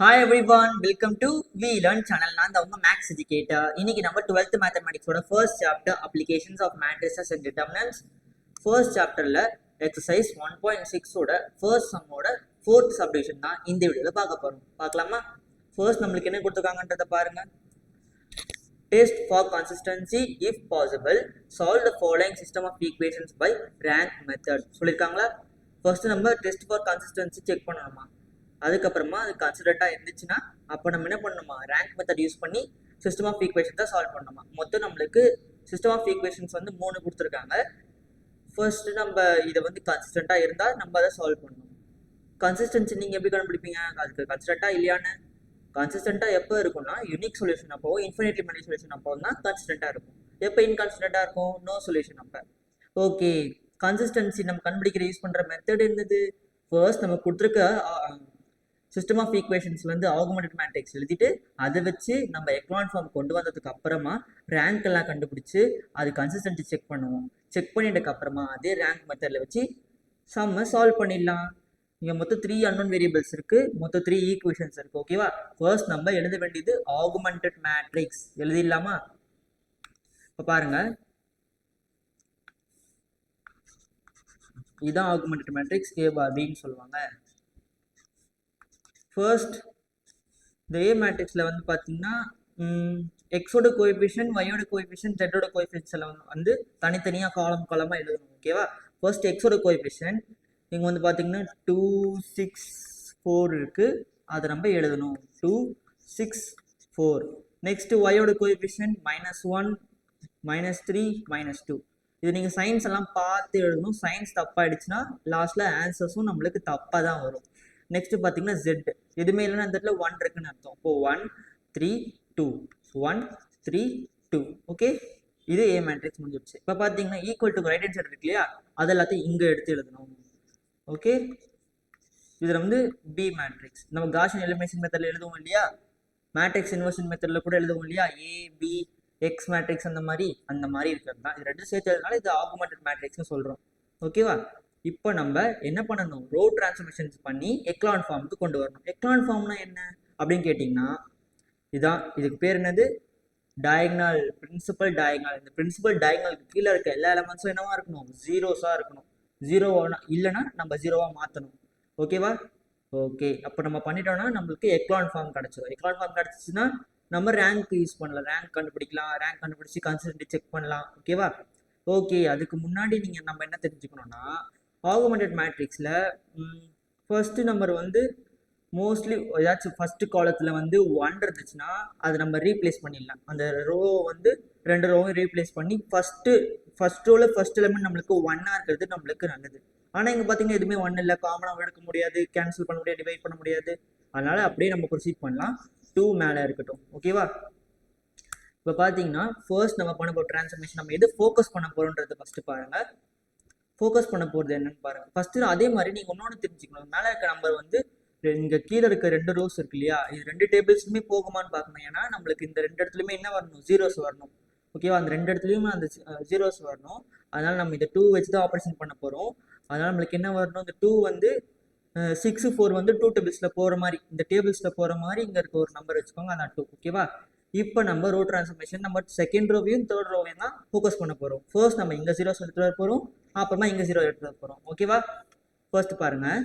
Hi everyone welcome to V Learn channel நான் தான் உங்க மேக்ஸ் எஜுகேட்டர் இன்னைக்கு நம்ம twelfth மேத்தமெட்டிக்ஸோட first chapter applications of matrices and determinants first சாப்டர்ல எக்ஸசைஸ் ஒன் பாயிண்ட் சிக்ஸோட ஃபர்ஸ்ட் சம்மோட ஃபோர்த் சப்டிவிஷன் தான் இந்த வீடியோவில் பார்க்க போகிறோம் பார்க்கலாமா? ஃபர்ஸ்ட் நம்மளுக்கு என்ன கொடுத்துருக்காங்கன்றத பாருங்க. Test for consistency if possible solve the following system of equations by rank method சொல்லியிருக்காங்களா ஃபர்ஸ்ட் நம்ம டெஸ்ட் ஃபார் கன்சிஸ்டன்சி செக் பண்ணணுமா? அதுக்கப்புறமா அது கன்சிடர்டாக இருந்துச்சுன்னா அப்போ நம்ம என்ன பண்ணணுமா? ரேங்க் மெத்தட் யூஸ் பண்ணி சிஸ்டம் ஆஃப் ஈக்குவேஷன் தான் சால்வ் பண்ணணுமா? மொத்தம் நம்மளுக்கு சிஸ்டம் ஆஃப் ஈக்குவேஷன்ஸ் வந்து மூணு கொடுத்துருக்காங்க. ஃபர்ஸ்ட் நம்ம இதை வந்து கன்சிஸ்டண்ட்டாக இருந்தால் நம்ம அதை சால்வ் பண்ணணும். கன்சிஸ்டன்சி நீங்கள் எப்படி கண்டுபிடிப்பீங்க? அதுக்கு கன்சிஸ்டண்ட்டாக இல்லையான்னு? கன்சிஸ்டண்ட்டாக எப்போ இருக்கும்னா யூனிக் சொல்யூஷன் அப்போ இன்ஃபினிட்லி மணி சொல்யூஷன் அப்போ தான் கன்சிஸ்டண்ட்டாக இருக்கும். எப்போ இன்கான்சிஸ்டண்ட்டாக இருக்கும்? நோ சொல்யூஷன் அப்போ. ஓகே கன்சிஸ்டன்சி நம்ம கண்டுபிடிக்கிற யூஸ் பண்ணுற மெத்தட் என்னது? ஃபர்ஸ்ட் நம்ம கொடுத்துருக்க சிஸ்டம் ஆஃப் ஈக்குவேஷன்ஸ்லேருந்து ஆகுமெண்டட் மேட்ரிக்ஸ் எழுதிட்டு அதை வச்சு நம்ம எக்லான் ஃபார்ம் கொண்டு வந்ததுக்கு அப்புறமா ரேங்க் எல்லாம் கண்டுபிடிச்சி அது கன்சிஸ்டன்சி செக் பண்ணுவோம். செக் பண்ணிட்டதுக்கு அப்புறமா அதே ரேங்க் மெத்தடில் வச்சு சம்ம சால்வ் பண்ணிடலாம். இங்கே மொத்தம் த்ரீ அன்னோன் வேரியபிள்ஸ் இருக்குது மொத்தம் த்ரீ ஈக்குவேஷன்ஸ் இருக்குது ஓகேவா ஃபர்ஸ்ட் நம்ம எழுத வேண்டியது ஆகுமெண்டட் மேட்ரிக்ஸ் எழுதிடலாமா? இப்போ பாருங்கள் இதுதான் ஆகுமெண்டட் மேட்ரிக்ஸ் ஏ பார் பின்னு சொல்லுவாங்க. ஃபர்ஸ்ட் இந்த ஏ மேட்ரிக்ஸில் வந்து பார்த்தீங்கன்னா எக்ஸோட கோஎஃபிஷியன் ஒய்யோட கோஎஃபிஷியன் ஜெட்டோட கோஎஃபிஷியன்ஸ் எல்லாம் வந்து தனித்தனியாக காலம் காலமாக எழுதணும் ஓகேவா ஃபர்ஸ்ட் எக்ஸோட கோஎஃபிஷியன் இங்கே வந்து பார்த்தீங்கன்னா டூ சிக்ஸ் ஃபோர் இருக்குது அதை நம்ம எழுதணும். Two six four next ஒயோட coefficient minus one minus three minus two இது நீங்கள் சயின்ஸ் எல்லாம் பார்த்து எழுதணும். சயின்ஸ் தப்பாகிடுச்சுன்னா லாஸ்ட்டில் ஆன்சர்ஸும் நம்மளுக்கு தப்பாக தான் வரும். நெக்ஸ்ட்டு பார்த்தீங்கன்னா ஜெட் எதுவுமே இல்லைன்னா அந்த இடத்துல ஒன் இருக்குன்னு அர்த்தம். இப்போ one three two one three two okay இது ஏ மேட்ரிக்ஸ் முடிஞ்சிடுச்சு. இப்போ பார்த்தீங்கன்னா equal to right hand side இருக்கு இல்லையா? அது எல்லாத்தையும் இங்கே எடுத்து எழுதணும். ஓகே இதில் வந்து பி மேட்ரிக்ஸ் நம்ம காஷன் எலிமினேஷன் மெத்தடில் எழுதுவோம் இல்லையா? மேட்ரிக்ஸ் இன்வர்ஷன் மெத்தடில் கூட எழுதுவோம் இல்லையா? ஏ பி எக்ஸ் மேட்ரிக்ஸ் அந்த மாதிரி அந்த மாதிரி இருக்கிறது தான். இது ரெண்டு சேர்த்து எழுதுனால இது ஆகுமெண்டட் மேட்ரிக்ஸ்னு சொல்கிறோம் ஓகேவா இப்போ நம்ம என்ன பண்ணணும்? ரோ டிரான்ஸ்ஃபர்மேஷன்ஸ் பண்ணி எக்லான் ஃபார்முக்கு கொண்டு வரணும். எக்லான் ஃபார்ம்னா என்ன? அப்படின்னு கேட்டிங்கன்னா இதுதான் இதுக்கு பேர் என்னது? டயக்னல் பிரின்சிபல் டயக்னல் இந்த பிரின்சிபல் டயக்னலுக்கு கீழே இருக்க எல்லா எலமெண்ட்ஸும் என்னவா இருக்கணும்? ஜீரோஸாக இருக்கணும். ஜீரோ இல்லைன்னா நம்ம ஜீரோவாக மாற்றணும் ஓகேவா ஓகே அப்போ நம்ம பண்ணிட்டோம்னா நம்மளுக்கு எக்லான் ஃபார்ம் கிடச்சிடும் எக்லான் ஃபார்ம் கிடச்சிச்சுன்னா நம்ம ரேங்க் யூஸ் பண்ணலாம். ரேங்க் கண்டுபிடிக்கலாம். ரேங்க் கண்டுபிடிச்சி கன்சிஸ்டன்சி செக் பண்ணலாம். ஓகேவா ஓகே அதுக்கு முன்னாடி நீங்கள் நம்ம என்ன தெரிஞ்சுக்கணும்னா ஆகுமெண்டட் மேட்ரிக்ஸில் ஃபர்ஸ்ட் நம்பர் வந்து மோஸ்ட்லி ஏதாச்சும் ஃபஸ்ட்டு காலத்தில் வந்து ஒன் இருந்துச்சுன்னா அதை நம்ம ரீப்ளேஸ் பண்ணிடலாம். அந்த ரோ வந்து ரெண்டு ரோவும் ரீப்ளேஸ் பண்ணி ஃபஸ்ட்டு ஃபர்ஸ்ட் ரோவில் ஃபஸ்ட் எலமெண்ட் நம்மளுக்கு ஒன்னாக இருக்கிறது நம்மளுக்கு நல்லது. ஆனால் இங்கே பார்த்தீங்கன்னா எதுவுமே ஒன் இல்லை. காமனாக எடுக்க முடியாது. கேன்சல் பண்ண முடியாது. டிவைட் பண்ண முடியாது. அதனால் அப்படியே நம்ம ப்ரொசீட் பண்ணலாம். டூ மேலே இருக்கட்டும். ஓகேவா இப்போ பார்த்தீங்கன்னா ஃபர்ஸ்ட் நம்ம பண்ண போகிற ட்ரான்ஸ்ஃபர்மேஷன் நம்ம எது ஃபோக்கஸ் பண்ண போகிறோன்றது ஃபஸ்ட்டு பாருங்கள் ஃபோக்கஸ் பண்ண போகிறது என்னன்னு பாருங்கள் ஃபஸ்ட்டு அதே மாதிரி நீங்கள் இன்னொன்று தெரிஞ்சுக்கணும். மேலே இருக்க நம்பர் வந்து இங்கே கீழே இருக்க ரெண்டு ரோஸ் இருக்கு இல்லையா? இது ரெண்டு டேபிள்ஸுமே போகுமான்னு பார்க்கணும். ஏன்னா நம்மளுக்கு இந்த ரெண்டு இடத்துலையுமே என்ன வரணும்? ஜீரோஸ் வரணும். ஓகேவா அந்த ரெண்டு இடத்துலையுமே அந்த ஜீரோஸ் வரணும். அதனால் நம்ம இந்த டூ வச்சு தான் ஆப்ரேஷன் பண்ண போகிறோம் அதனால் நம்மளுக்கு என்ன வரணும்? இந்த டூ வந்து சிக்ஸ் ஃபோர் வந்து டூ டேபிள்ஸில் போகிற மாதிரி இந்த டேபிள்ஸில் போகிற மாதிரி இங்கே இருக்க ஒரு நம்பர் வச்சுக்கோங்க. அதான் டூ ஓகேவா இப்போ நம்ம ரோ ட்ரான்ஸ்ஃபர்மேஷன் நம்ம செகண்ட் ரோவையும் தேர்ட் ரோவையும் தான் ஃபோக்கஸ் பண்ண போகிறோம் ஃபர்ஸ்ட் நம்ம இங்கே ஜீரோஸ் எடுத்துகிட்டு வர போகிறோம் அப்புறமா இங்கே ஜீரோ எடுத்துகிட்டு வர போகிறோம் ஓகேவா ஃபர்ஸ்ட் பாருங்கள்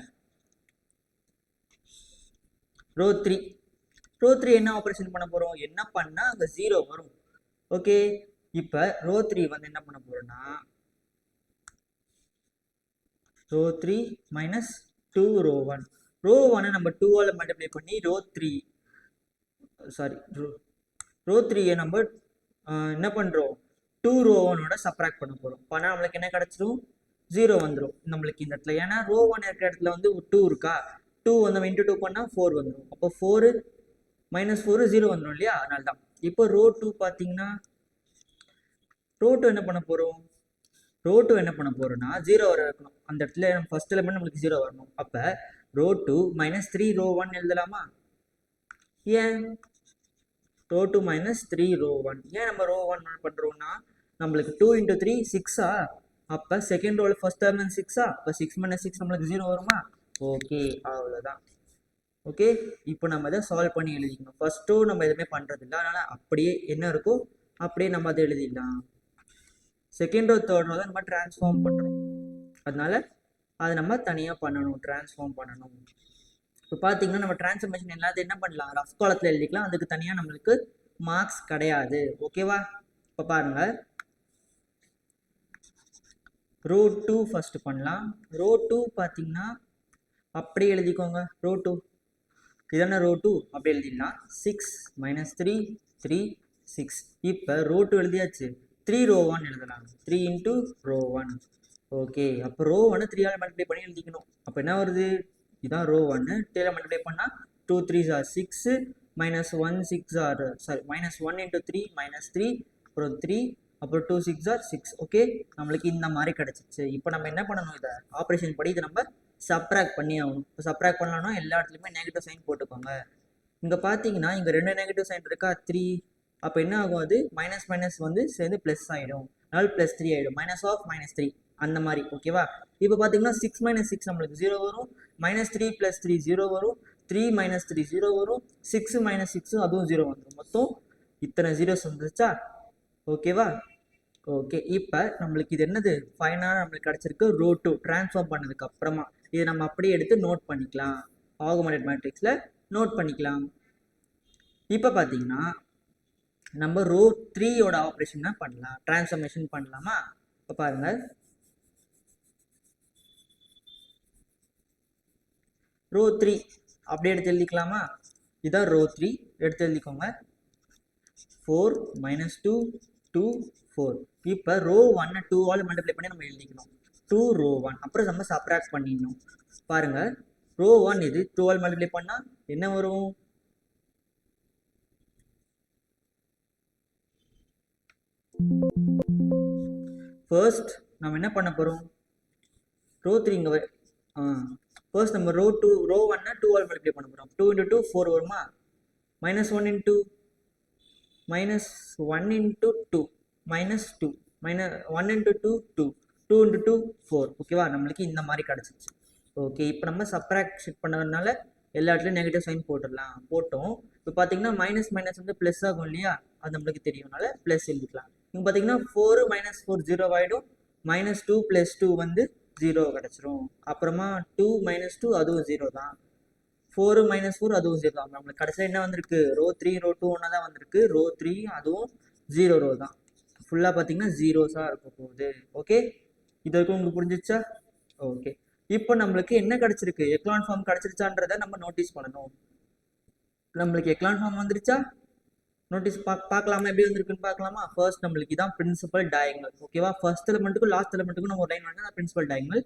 ரோ த்ரீ ரோ த்ரீ என்ன ஆப்ரேஷன் பண்ண போகிறோம் என்ன பண்ணால் அங்கே ஜீரோ வரும். ஓகே இப்போ ரோ த்ரீ வந்து என்ன பண்ண போகிறோம்னா row three minus two row one row ஒன்னை நம்ம டூவால் மல்டிப்ளை பண்ணி row three sorry row row த்ரீயை நம்ம என்ன பண்ணுறோம் டூ ரோ ஒனோட சப்ராக்ட் பண்ண போகிறோம் இப்போ நம்மளுக்கு என்ன கிடச்சிரும்? ஜீரோ வந்துடும் நம்மளுக்கு இந்த இடத்துல. ஏன்னா ரோ ஒன் இருக்கிற இடத்துல வந்து டூ இருக்கா? டூ வந்து இன்ட்டு டூ பண்ணால் ஃபோர் வந்துடும் அப்போ ஃபோரு மைனஸ் ஃபோரு ஜீரோ வந்துடும் இல்லையா? அதனால தான் இப்போ ரோ டூ பார்த்தீங்கன்னா ரோ டூ என்ன பண்ண போகிறோம் ரோ டூ என்ன பண்ண போகிறோம்னா ஜீரோ வர இருக்கணும் அந்த இடத்துல நம்ம ஃபர்ஸ்ட் எலிமெண்ட் நம்மளுக்கு ஜீரோ வரணும். அப்போ row two minus three row one எழுதலாமா? ஏன்? Row two minus three row one ஏன் நம்ம ரோ ஒன் பண்ணுறோம்னா நம்மளுக்கு டூ இன்ட்டு த்ரீ சிக்ஸா அப்போ செகண்ட் ரோவில் ஃபர்ஸ்ட் எலிமெண்ட் சிக்ஸா அப்போ சிக்ஸ் மைனஸ் சிக்ஸ் நம்மளுக்கு ஜீரோ வருமா? ஓகே அவ்வளோதான் ஓகே இப்போ நம்ம இதை சால்வ் பண்ணி எழுதிக்கணும். ஃபஸ்ட்டு நம்ம எதுவுமே பண்ணுறதில்ல அதனால் அப்படியே என்ன இருக்கோ அப்படியே நம்ம அதை எழுதிடலாம். செகண்ட் ரோ தேர்ட் ரோ தான் நம்ம ட்ரான்ஸ்ஃபார்ம் பண்ணுறோம் அதனால் அதை நம்ம தனியாக பண்ணணும் ட்ரான்ஸ்ஃபார்ம் பண்ணணும். இப்போ பார்த்தீங்கன்னா நம்ம டிரான்ஸ்ஃபர்மேஷன் எல்லாத்தையும் என்ன பண்ணலாம்? ரஃப் காலத்தில் எழுதிக்கலாம். அதுக்கு தனியாக நம்மளுக்கு மார்க்ஸ் கிடையாது. ஓகேவா இப்போ பாருங்க. ரோ டூ ஃபஸ்ட்டு பண்ணலாம். ரோ டூ பார்த்தீங்கன்னா அப்படியே எழுதிக்கோங்க. ரோ டூ இதான ரோ டூ அப்படி எழுதிடலாம். Six minus three three six இப்போ ரோ டூ எழுதியாச்சு. த்ரீ ரோ ஒன் எழுதலாம். Three into row one okay அப்போ ரோ ஒன்று த்ரீயால் மல்டிப்ளை பண்ணி எழுதிக்கணும். அப்போ என்ன வருது? இதான் ரோ ஒன்று டேல மல்டிப்ளை பண்ணால் two three are six minus one six are sorry minus one into three minus three அப்புறம் த்ரீ அப்புறம் two six are six okay நம்மளுக்கு இந்த மாதிரி கிடச்சிச்சு. இப்போ நம்ம என்ன பண்ணணும் இதை? ஆப்ரேஷன் படி இதை நம்ம சப்ராக்ட் பண்ணி ஆகணும். இப்போ சப்ராக்ட் பண்ணலாம்னா எல்லா இடத்துலையுமே நெகட்டிவ் சைன் போட்டுக்கோங்க. இங்கே பார்த்தீங்கன்னா இங்கே ரெண்டு நெகட்டிவ் சைன் இருக்கா? த்ரீ அப்போ என்ன ஆகும் அது? மைனஸ் மைனஸ் வந்து சேர்ந்து ப்ளஸ் ஆகிடும் அதனால் ப்ளஸ் த்ரீ ஆகிடும் மைனஸ் ஆஃப் மைனஸ் த்ரீ அந்த மாதிரி ஓகேவா இப்போ பார்த்தீங்கன்னா சிக்ஸ் மைனஸ் சிக்ஸ் நம்மளுக்கு ஜீரோ வரும். Minus three plus three zero வரும். த்ரீ மைனஸ் த்ரீ ஜீரோ வரும். சிக்ஸ் மைனஸ் சிக்ஸும் அதுவும் ஜீரோ வந்துடும் மொத்தம் இத்தனை ஜீரோஸ் வந்துருச்சா? ஓகேவா ஓகே இப்போ நம்மளுக்கு இது என்னது? ஃபைனலாக நம்மளுக்கு கிடச்சிருக்கு ரோ டூ ட்ரான்ஸ்ஃபார்ம் பண்ணதுக்கு அப்புறமா இதை நம்ம அப்படியே எடுத்து நோட் பண்ணிக்கலாம். ஆகுமெண்டட் மேட்ரிக்ஸில் நோட் பண்ணிக்கலாம். இப்போ பார்த்தீங்கன்னா நம்ம ரோ த்ரீயோட ஆப்ரேஷன் தான் பண்ணலாம். ட்ரான்ஸ்ஃபர்மேஷன் பண்ணலாமா? இப்போ பாருங்கள் ரோ த்ரீ அப்படியே எடுத்து எழுதிக்கலாமா? இதான் ரோ த்ரீ எடுத்து எழுதிக்கோங்க. Four minus two two four இப்போ ரோ ஒன்னை டூ ஆல் மல்டிப்ளை பண்ணி நம்ம எழுதிக்கணும். டூ ரோ ஒன் அப்புறம் நம்ம சப்ராக்ட் பண்ணிடணும். பாருங்கள் ரோ ஒன் இது டூ ஆல் மல்டிப்ளை பண்ணால் என்ன வரும்? ஃபர்ஸ்ட் நம்ம என்ன பண்ண போகிறோம் ரோ த்ரீ இங்கே ஆ. ஃபர்ஸ்ட் நம்ம ரோ டூ ரோ ஒன்னா டூ மல்டிப்ளை பண்ண போகிறோம் டூ இன்ட்டு டூ ஃபோர் வருமா? Minus one into minus one into two minus two minus one into two two two into two four ஓகேவா நம்மளுக்கு இந்த மாதிரி கிடச்சிச்சு. ஓகே இப்போ நம்ம சப்ராக்ட் ஷிஃப்ட் பண்ணதுனால எல்லா இடத்துலையும் நெகட்டிவ் சைன் போட்டுடலாம். போட்டோம். இப்போ பார்த்தீங்கன்னா மைனஸ் மைனஸ் வந்து ப்ளஸ் ஆகும் இல்லையா? அது நம்மளுக்கு தெரியும்னால ப்ளஸ் எழுதிக்கலாம். இங்கே பார்த்தீங்கன்னா ஃபோர் மைனஸ் ஃபோர் ஜீரோ ஆகிடும் மைனஸ் டூ ப்ளஸ் டூ வந்து ஜீரோ கிடச்சிரும். அப்புறமா டூ மைனஸ் டூ அதுவும் ஜீரோ தான். ஃபோரு மைனஸ் ஃபோர் அதுவும் ஜீரோ தான். நம்மளுக்கு கடைசியில் என்ன வந்திருக்கு? ரோ த்ரீ ரோ டூ ஒன்றா தான் வந்திருக்கு. ரோ த்ரீ அதுவும் ஜீரோ ரோ தான். ஃபுல்லாக பார்த்தீங்கன்னா ஜீரோஸாக இருக்க போகுது. ஓகே இது வரைக்கும் உங்களுக்கு புரிஞ்சிச்சா ஓகே இப்போ நம்மளுக்கு என்ன கிடச்சிருக்கு? எக்லான் ஃபார்ம் கிடச்சிருச்சான்றதை நம்ம நோட்டீஸ் பண்ணணும். நம்மளுக்கு எக்லான் ஃபார்ம் வந்துருச்சா? நோட்டீஸ் பா பார்க்கலாமா? எப்படி வந்திருக்குன்னு பார்க்கலாமா? ஃபர்ஸ்ட் நம்மளுக்கு இதான் பிரின்சிபல் டயங்கல் ஓகேவா ஃபர்ஸ்ட் எலமெண்ட்டுக்கும் லாஸ்ட் எலமெண்ட்டுக்கும் நம்ம ஒரு லைன் வந்து பிரின்சிபல் டயங்கல்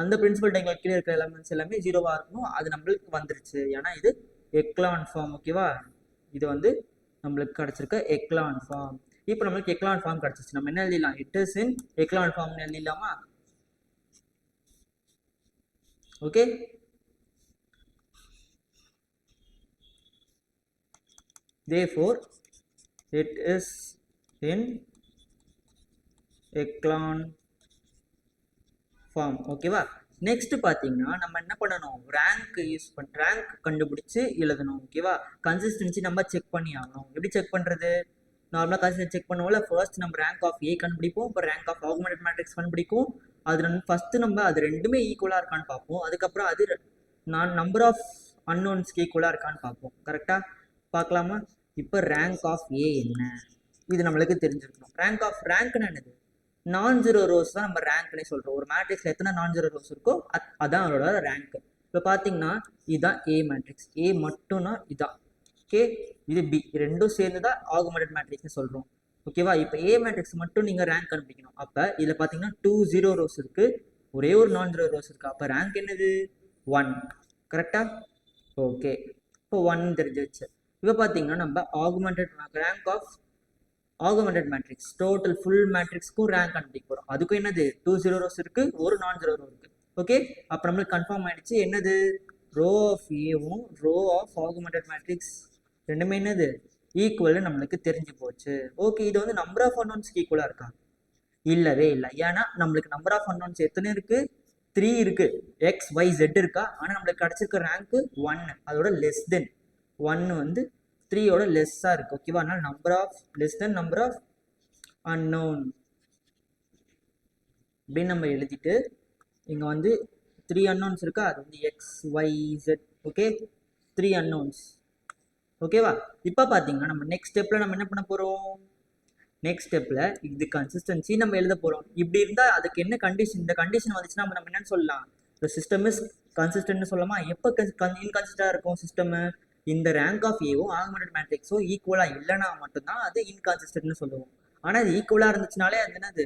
அந்த பிரின்சிபல் டயங்கல் கீழே இருக்கிற எலமெண்ட்ஸ் எல்லாமே ஜீரோவாக இருக்கணும். அது நம்மளுக்கு வந்துருச்சு. ஏன்னா இது எக்லான் ஃபார்ம் ஓகேவா இது வந்து நம்மளுக்கு கிடச்சிருக்க எக்லான் ஃபார்ம் இப்போ நம்மளுக்கு எக்லான் ஃபார்ம் கிடச்சிருச்சு. நம்ம என்ன எழுதிடலாம்? இட் இஸ் இன் எக்லான் ஃபார்ம்னு எழுதிடலாமா? Okay therefore it is in echelon form ஓகேவா நெக்ஸ்ட் பார்த்தீங்கன்னா நம்ம என்ன பண்ணணும்? ரேங்க் யூஸ் பண்ண ரேங்க் கண்டுபிடிச்சு எழுதணும். ஓகேவா கன்சிஸ்டன்சி நம்ம செக் பண்ணி ஆகணும். எப்படி செக் பண்ணுறது நார்மலாக கன்சிஸ்டன்சி செக் பண்ணுவோம்ல. ஃபர்ஸ்ட் நம்ம ரேங்க் ஆஃப் ஏ கண்டுபிடிப்போம். இப்போ ரேங்க் ஆஃப் ஆகுமெண்ட் மேட்ரிக்ஸ் கண்டுபிடிக்கும். அது நம்ம ஃபஸ்ட்டு நம்ம அது ரெண்டுமே ஈக்குவலாக இருக்கான்னு பார்ப்போம். அதுக்கப்புறம் அது நான் நம்பர் ஆஃப் அன்னோன்ஸ்க்கு ஈக்குவலாக இருக்கான்னு பார்ப்போம். கரெக்டாக பார்க்கலாமா? இப்போ ரேங்க் ஆஃப் ஏ என்ன? இது நம்மளுக்கு தெரிஞ்சிருக்கணும். ரேங்க் ஆஃப் ரேங்க்னு என்னது? நான் ஜீரோ ரோஸ் தான் நம்ம ரேங்க்னே சொல்கிறோம் ஒரு மேட்ரிக்ஸில் எத்தனை நான் ஜீரோ ரோஸ் இருக்கோ அத் அதான் அதோட ரேங்க் இப்போ பார்த்தீங்கன்னா இதுதான் ஏ மேட்ரிக்ஸ் ஏ மட்டும்னா இதான். ஓகே இது பி ரெண்டும் சேர்ந்து தான் ஆகுமெண்டட் மேட்ரிக்ஸ்னு சொல்கிறோம் ஓகேவா இப்போ ஏ மேட்ரிக்ஸ் மட்டும் நீங்கள் ரேங்க் கண்டுபிடிக்கணும். அப்போ இதில் பார்த்தீங்கன்னா டூ ஜீரோ ரோஸ் இருக்குது ஒரே ஒரு நான் ஜீரோ ரோஸ் இருக்குது அப்போ ரேங்க் என்னது? ஒன் கரெக்டாக ஓகே இப்போ ஒன் தெரிஞ்சிருச்சு. இப்போ பார்த்தீங்கன்னா நம்ம augmented rank of augmented matrix total full மேட்ரிக்ஸ்க்கும் rank கண்டுபிடிக்க போகிறோம் அதுக்கும் என்னது? டூ ஜீரோ ரோஸ் இருக்குது ஒரு நான் ஜீரோ ரோ இருக்குது ஓகே அப்போ நம்மளுக்கு கன்ஃபார்ம் ஆயிடுச்சு. என்னது? ரோ ஆஃப் ஏவும் ரோ ஆஃப் ஆகுமெண்டட் மேட்ரிக்ஸ் ரெண்டுமே என்னது? ஈக்குவல்னு நம்மளுக்கு தெரிஞ்சு போச்சு. ஓகே இது வந்து நம்பர் ஆஃப் அன்னோன்ஸ்க்கு ஈக்குவலாக இருக்கா? இல்லவே இல்லை. ஏன்னா நம்மளுக்கு நம்பர் ஆஃப் அன்னோன்ஸ் எத்தனை இருக்குது த்ரீ இருக்குது எக்ஸ் ஒய் ஜெட் இருக்கா? ஆனால் நம்மளுக்கு கிடச்சிருக்க ரேங்க்கு ஒன் அதோட லெஸ் தென் ஒன்று வந்து த்ரீயோட லெஸ்ஸாக இருக்குது ஓகேவா அதனால் number of less than number of unknown அப்படின்னு நம்ம எழுதிட்டு இங்கே வந்து த்ரீ அன்னோன்ஸ் இருக்கா? அது வந்து x y z okay three unknowns ஓகேவா இப்போ பார்த்தீங்கன்னா நம்ம நெக்ஸ்ட் ஸ்டெப்பில் நம்ம என்ன பண்ண போகிறோம் நெக்ஸ்ட் ஸ்டெப்பில் இது கன்சிஸ்டன்சி நம்ம எழுத போகிறோம் இப்படி இருந்தால் அதுக்கு என்ன கண்டிஷன் இந்த கண்டிஷன் வந்துச்சுன்னா நம்ம நம்ம என்னன்னு சொல்லலாம். இந்த சிஸ்டம் இஸ் கன்சிஸ்டன்ட்னு சொல்லலாமா? எப்போ இன்கன்சிஸ்டாக இருக்கும் சிஸ்டம் இந்த ரேங்க் ஆஃப் ஏவும் ஆகுமெண்டட் மேட்ரிக்ஸோ ஈக்குவலாக இல்லைனா மட்டும்தான் அது இன்கன்சிஸ்டன்ட்னு சொல்லுவோம். ஆனால் அது ஈக்குவலாக இருந்துச்சுனாலே அது என்னது?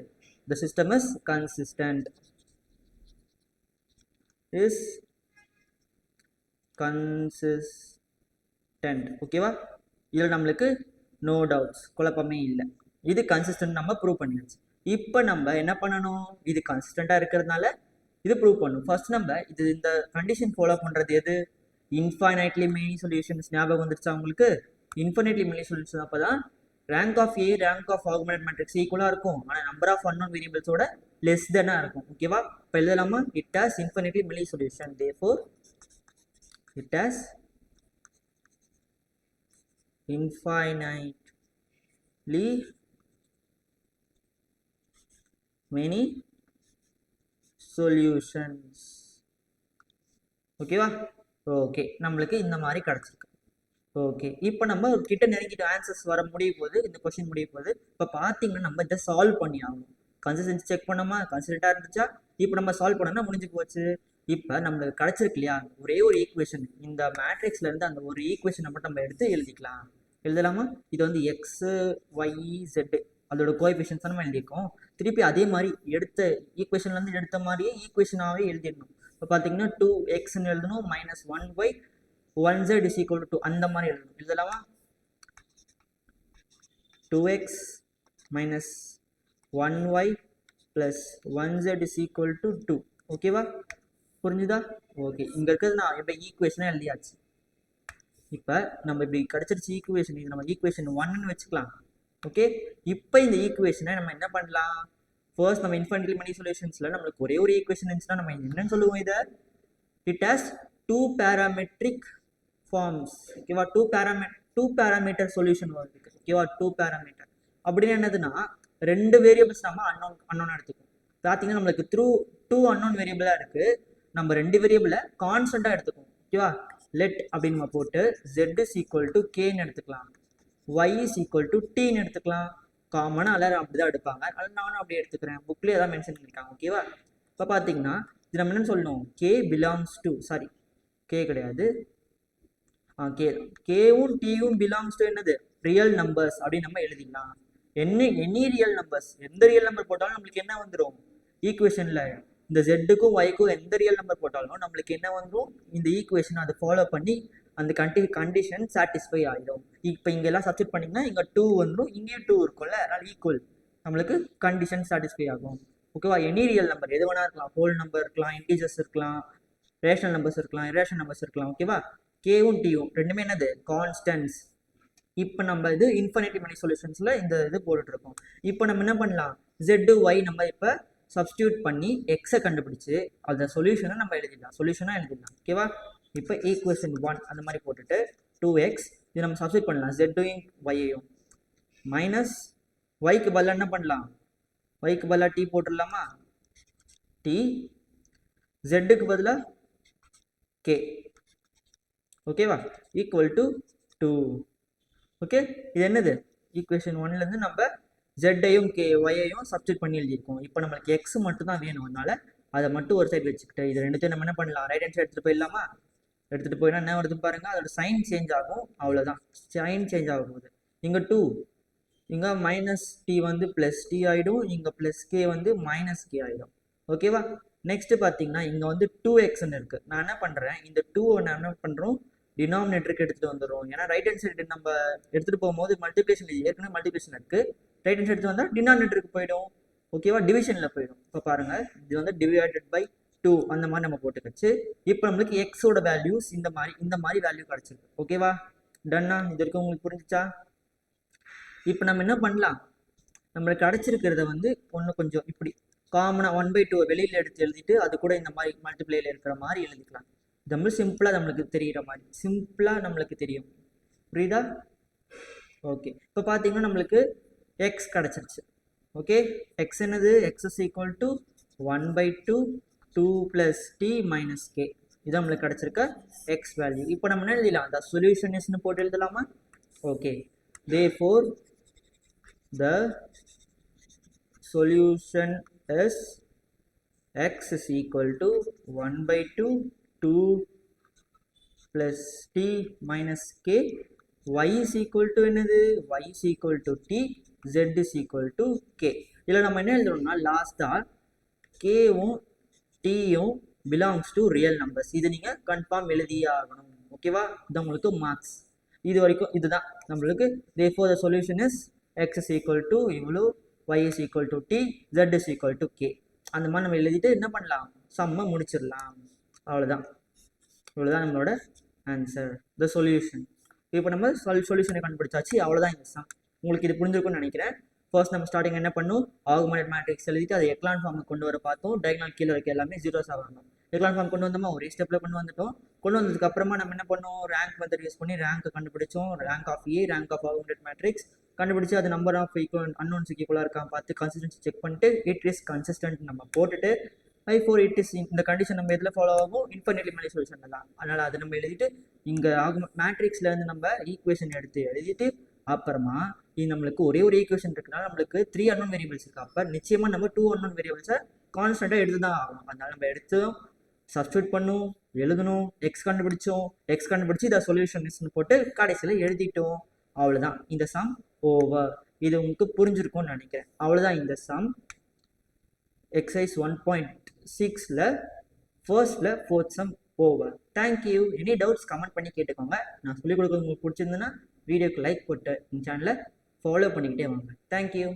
The system is consistent is consistent ஓகேவா இதில் நம்மளுக்கு நோ டவுட்ஸ் குழப்பமே இல்லை. இது கன்சிஸ்டன்ட் நம்ம ப்ரூவ் பண்ணியாச்சு. இப்போ நம்ம என்ன பண்ணணும்? இது கன்சிஸ்டண்ட்டாக இருக்கிறதுனால இது ப்ரூவ் பண்ணணும் ஃபர்ஸ்ட் நம்ம இது இந்த கண்டிஷன் ஃபாலோ பண்ணுறது எது? இன்ஃபைனைட்லி மெனி சொல்யூஷன்ஸ் ஞாபகம் வந்துருச்சா உங்களுக்கு? இன்ஃபைனைட்லி மெனி சொல்யூஷன் அப்போ தான் rank of A rank of augmented matrix ஈக்குவலாக இருக்கும். ஆனால் நம்பர் ஆஃப் அன்னோன் வேரியபிள்ஸோட லெஸ் தென்னாக இருக்கும். ஓகேவா இப்போ எழுதலாமா? It has infinitely many solution therefore it has infinitely many solutions ஓகேவா ஓகே. நம்மளுக்கு இந்த மாதிரி கிடச்சிருக்கு. ஓகே. இப்போ நம்ம கிட்ட நெருங்கிட்டு ஆன்சர்ஸ் வர முடிய போது இந்த கொஸ்டின் முடிய போது இப்போ பார்த்தீங்கன்னா நம்ம இதை சால்வ் பண்ணி ஆகணும். கன்சிஸ்டன்சி செக் பண்ணோமா? கன்சிடண்டாக இருந்துச்சா? இப்போ நம்ம சால்வ் பண்ணோம்னா முடிஞ்சு போச்சு. இப்போ நம்மளுக்கு கிடச்சிருக்கு இல்லையா? ஒரே ஒரு ஈக்குவேஷன் இந்த மேட்ரிக்ஸ்ல இருந்து அந்த ஒரு ஈக்குவேஷனை மட்டும் நம்ம எடுத்து எழுதிக்கலாம். எழுதலாமா? இது வந்து எக்ஸு ஒய் செட்டு அதோட கோஎஃபிஷியன்ஸ் நம்ம எழுதியிருக்கோம். திருப்பி அதே மாதிரி எடுத்த ஈக்குவேஷன்லேருந்து எடுத்த மாதிரியே ஈக்குவேஷனாகவே எழுதிடணும். இப்போ பார்த்தீங்கன்னா டூ எக்ஸ்ன்னு எழுதணும் minus one y one z is equal to அந்த மாதிரி எழுதணும். எழுதலாமா two x minus one y plus one z is equal to two ஓகேவா புரிஞ்சுதா? ஓகே இங்கே இருக்கிறது நான் இப்போ ஈக்குவேஷனாக எழுதியாச்சு. இப்போ நம்ம இப்படி கிடச்சிருச்சு ஈக்குவேஷன் இது நம்ம ஈக்குவேஷன் ஒன்னு வச்சுக்கலாம். ஓகே இப்போ இந்த ஈக்குவேஷனை நம்ம என்ன பண்ணலாம்? ஃபர்ஸ்ட் நம்ம இன்ஃபன்ட்லி மணி சொல்யூஷன்ஸில் நம்மளுக்கு ஒரே ஒரு ஈக்குவேஷன் இருந்துச்சுன்னா நம்ம என்னன்னு சொல்லுவோம் இதை? It has two parametric forms ஓகேவா two param two parameter solution வருது ஓகேவா டூ பேராமீட்டர் அப்படின்னு என்னதுன்னா ரெண்டு வேரியபிள்ஸ் நம்ம அன்னோன் அன்னோன் எடுத்துக்கோம் பார்த்தீங்கன்னா நம்மளுக்கு த்ரூ டூ அன்னோன் வேரியபிளாக இருக்குது நம்ம ரெண்டு வேரியபிளை கான்ஸ்டண்ட்டாக எடுத்துக்கோம் ஓகேவா லெட் அப்படின்னு நம்ம போட்டு ஜெட் இஸ் ஈக்குவல் டு கேன்னு எடுத்துக்கலாம். ஒய் இஸ் ஈக்குவல் டு டீன்னு எடுத்துக்கலாம். காமனாக எல்லாரும் அப்படி தான் எடுப்பாங்க. அதனால நானும் அப்படி எடுத்துக்கிறேன். புக்லேயே தான் மென்ஷன் பண்ணியிருக்காங்க ஓகேவா இப்போ பார்த்தீங்கன்னா இது நம்ம என்னன்னு சொல்லணும்? K belongs to sorry k கிடையாது. ஆ கே கேவும் டியும் பிலாங்ஸ் டு என்னது? ரியல் நம்பர்ஸ் அப்படின்னு நம்ம எழுதிக்கலாம் என்ன எனி ரியல் நம்பர்ஸ் எந்த ரியல் நம்பர் போட்டாலும் நம்மளுக்கு என்ன வந்துடும் ஈக்குவேஷனில் இந்த ஜெட்டுக்கும் ஒய்க்கும் எந்த ரியல் நம்பர் போட்டாலும் நம்மளுக்கு என்ன வந்துடும் இந்த ஈக்குவேஷன் அதை ஃபாலோ பண்ணி அந்த கண்டி கண்டிஷன் சாட்டிஸ்ஃபை ஆகிடும் இப்போ இங்கெல்லாம் சப்ஸ்டிட் பண்ணிங்கன்னா இங்கே டூ வந்துடும் இங்கேயும் டூ இருக்கும்ல. அதனால் ஈக்குவல் நம்மளுக்கு கண்டிஷன் சாட்டிஸ்ஃபை ஆகும். ஓகேவா எனி ரியல் நம்பர் எது வேணா இருக்கலாம். ஹோல் நம்பர் இருக்கலாம். இன்டீஜர்ஸ் இருக்கலாம். ரேஷனல் நம்பர்ஸ் இருக்கலாம். இரேஷனல் நம்பர்ஸ் இருக்கலாம். ஓகேவா கேவும் டியும் ரெண்டுமே என்னது? கான்ஸ்டன்ஸ் இப்போ நம்ம இது இன்ஃபினிட்டி மணி சொல்யூஷன்ஸில் இந்த இது போட்டுட்ருக்கோம். இப்போ நம்ம என்ன பண்ணலாம்? ஜெட்டு ஒய் நம்ம இப்போ சப்ஸ்டியூட் பண்ணி எக்ஸை கண்டுபிடிச்சு அந்த சொல்யூஷனை நம்ம எழுதிடலாம். சொல்யூஷனாக எழுதிடலாம். ஓகேவா இப்போ ஈக்குவேஷன் ஒன் அந்த மாதிரி போட்டுட்டு டூ எக்ஸ் இது நம்ம சப்ஸ்டியூட் பண்ணலாம். ஜெட்டையும் ஒய்யையும் மைனஸ் ஒய்க்கு பதிலாக என்ன பண்ணலாம்? ஒய்க்கு பதிலாக டி போட்டுடலாமா? டி ஜெட்டுக்கு பதிலாக கே ஓகேவா ஈக்குவல் டு டூ ஓகே இது என்னது? ஈக்குவேஷன் ஒன்லேருந்து நம்ம ஜெட்டையும் கே ஒய்யையும் சப்ஸ்டியூட் பண்ணி எழுதியிருக்கோம். இப்போ நம்மளுக்கு எக்ஸ் மட்டும் தான் வேணும். அதனால் அதை மட்டும் ஒரு சைடு வச்சுக்கிட்டு இது ரெண்டுத்தையும் நம்ம என்ன பண்ணலாம்? ரைட் ஹேண்ட் சைடு எடுத்துகிட்டு போயிடலாமா? எடுத்துகிட்டு போயினா என்ன வருது பாருங்கள் அதோட சைன் சேஞ்ச் ஆகும். அவ்வளோதான் சைன் சேஞ்ச் ஆகும்போது இங்கே டூ இங்கே மைனஸ் டி வந்து ப்ளஸ் டி ஆகிடும் இங்கே ப்ளஸ் கே வந்து மைனஸ் கே ஆகிடும் ஓகேவா நெக்ஸ்ட்டு பார்த்தீங்கன்னா இங்கே வந்து டூ எக்ஸ்ன்னு இருக்குது நான் என்ன பண்ணுறேன் இந்த டூவை நான் என்ன பண்ணுறோம் டினாமினேட்டருக்கு எடுத்துகிட்டு வந்துடும் ஏன்னா ரைட் ஹேண்ட் சைடு நம்ம எடுத்துகிட்டு போகும்போது மல்டிப்ளேஷன் ஏற்கனவே மல்டிப்ளேஷன் இருக்குது ரைட் ஹேண்ட் சைடு வந்தால் டினாமினேட்டருக்கு போயிடும். ஓகேவா டிவிஷனில் போயிடும். இப்போ பாருங்கள் இது வந்து டிவைடட் பை டூ அந்த மாதிரி நம்ம போட்டுக்கச்சு. இப்போ நம்மளுக்கு எக்ஸோட வேல்யூஸ் இந்த மாதிரி இந்த மாதிரி வேல்யூ கிடச்சிருக்கு. ஓகேவா டன்னா இது வரைக்கும் உங்களுக்கு புரிஞ்சிச்சா? இப்போ நம்ம என்ன பண்ணலாம்? நம்மளுக்கு கிடச்சிருக்கிறத வந்து ஒன்று கொஞ்சம் இப்படி காமனாக ஒன் பை டூ வெளியில் எடுத்து எழுதிட்டு அது கூட இந்த மாதிரி மல்டிப்ளேயில் இருக்கிற மாதிரி எழுதிக்கலாம். இது நம்ம சிம்பிளாக நம்மளுக்கு தெரிகிற மாதிரி. சிம்பிளாக நம்மளுக்கு தெரியும். புரியுதா? ஓகே இப்போ பார்த்தீங்கன்னா நம்மளுக்கு எக்ஸ் கிடச்சிருச்சு. ஓகே எக்ஸ் என்னது? X is equal to one by two two plus t minus k இது நம்மளுக்கு கிடச்சிருக்க எக்ஸ் வேல்யூ இப்போ நம்ம என்ன எழுதலாம்? அந்த சொல்யூஷன் இஸ்னு போட்டு எழுதலாமா? Okay therefore the solution is x is equal to one by two two plus t minus k y is equal to என்னது? Y is equal to t. Z is equal to k. இதில் நம்ம என்ன எழுதணும்னா லாஸ்ட்டாக கேவும் டியும் belongs to real numbers இது நீங்கள் கன்ஃபார்ம் எழுதியே ஆகணும் ஓகேவா இது உங்களுக்கு மார்க்ஸ் இது வரைக்கும் இதுதான் நம்மளுக்கு. Therefore the solution is x is equal to இவ்வளோ y is equal to t z is equal to k அந்த மாதிரி நம்ம எழுதிட்டு என்ன பண்ணலாம்? சம்மை முடிச்சிடலாம். அவ்வளோதான் இவ்வளோதான் நம்மளோட ஆன்சர் த சொல்யூஷன் இப்போ நம்ம சொல் சொல்யூஷனை கண்டுபிடிச்சாச்சு. அவ்வளோதான் இந்த சம் உங்களுக்கு இது புரிஞ்சிருக்கும்னு நினைக்கிறேன். ஃபர்ஸ்ட் நம்ம ஸ்டார்டிங் என்ன பண்ணும் ஆகுமெண்ட் மேட்ரிக்ஸ் எழுதிட்டு அதை எக்லான் ஃபார்முக்கு கொண்டு வர பார்த்தோம். டயக்னால் கீழே இருக்க எல்லாமே ஜீரோஸாக வரணும். எக்லான் ஃபார்ம் கொண்டு வந்தோமா? ஒரே ஸ்டெப்பில் கொண்டு வந்துட்டோம். கொண்டு வந்ததுக்கு அப்புறமா நம்ம என்ன பண்ணோம்? ரேங்க் மெத்தட் யூஸ் பண்ணி ரேங்க் கண்டுபிடிச்சோம். Rank of A rank of augmented matrix கண்டுபிடிச்சு அது நம்பர் ஆஃப் ஈக்குவல் அன்னோன்ஸ் ஈக்குவலாக இருக்கான் பார்த்து கன்சிஸ்டன்சி செக் பண்ணிட்டு இட் இஸ் கன்சிஸ்டன்ட் நம்ம போட்டுட்டு ஐ ஃபோர் இட் இஸ் இந்த கண்டிஷன் நம்ம எதில் ஃபாலோ ஆகும்? இன்ஃபர்னிட்லி மணி சொல்யூஷன் தான். அதனால் அதை நம்ம எழுதிட்டு இங்கே ஆகும் மேட்ரிக்ஸ்லேருந்து நம்ம ஈக்குவேஷன் எடுத்து எழுதிட்டு அப்புறமா இது நம்மளுக்கு ஒரே ஒரு ஈக்குவேஷன் இருக்குனால நம்மளுக்கு த்ரீ அன்னோன் வேரியபிள்ஸ் இருக்கு. அப்போ நிச்சயமாக நம்ம டூ அன்னோன் வேரியபிள்ஸை கான்ஸ்டண்ட்டாக எடுத்து தான் ஆகணும். அதனால நம்ம எடுத்தோம் சப்ஸ்டியூட் பண்ணும் எழுதணும் எக்ஸ் கண்டுபிடிச்சோம் எக்ஸ் கண்டுபிடிச்சி இதை சொல்யூஷன் போட்டு கடைசியில் எழுதிட்டோம். அவ்வளோதான் இந்த சம் ஓவர் இது உங்களுக்கு புரிஞ்சிருக்கும்னு நினைக்கிறேன். அவ்வளோதான் இந்த சம் எக்ஸசைஸ் ஒன் பாயிண்ட் சிக்ஸில் ஃபர்ஸ்டில் fourth sum over thank you any doubts comment பண்ணி கேட்டுக்கோங்க. நான் சொல்லிக் கொடுக்குறது உங்களுக்கு பிடிச்சிருந்துன்னா வீடியோக்கு லைக் போட்டு இந்த சேனலை ஃபாலோ பண்ணிக்கிட்டே வாங்க. தேங்க்யூ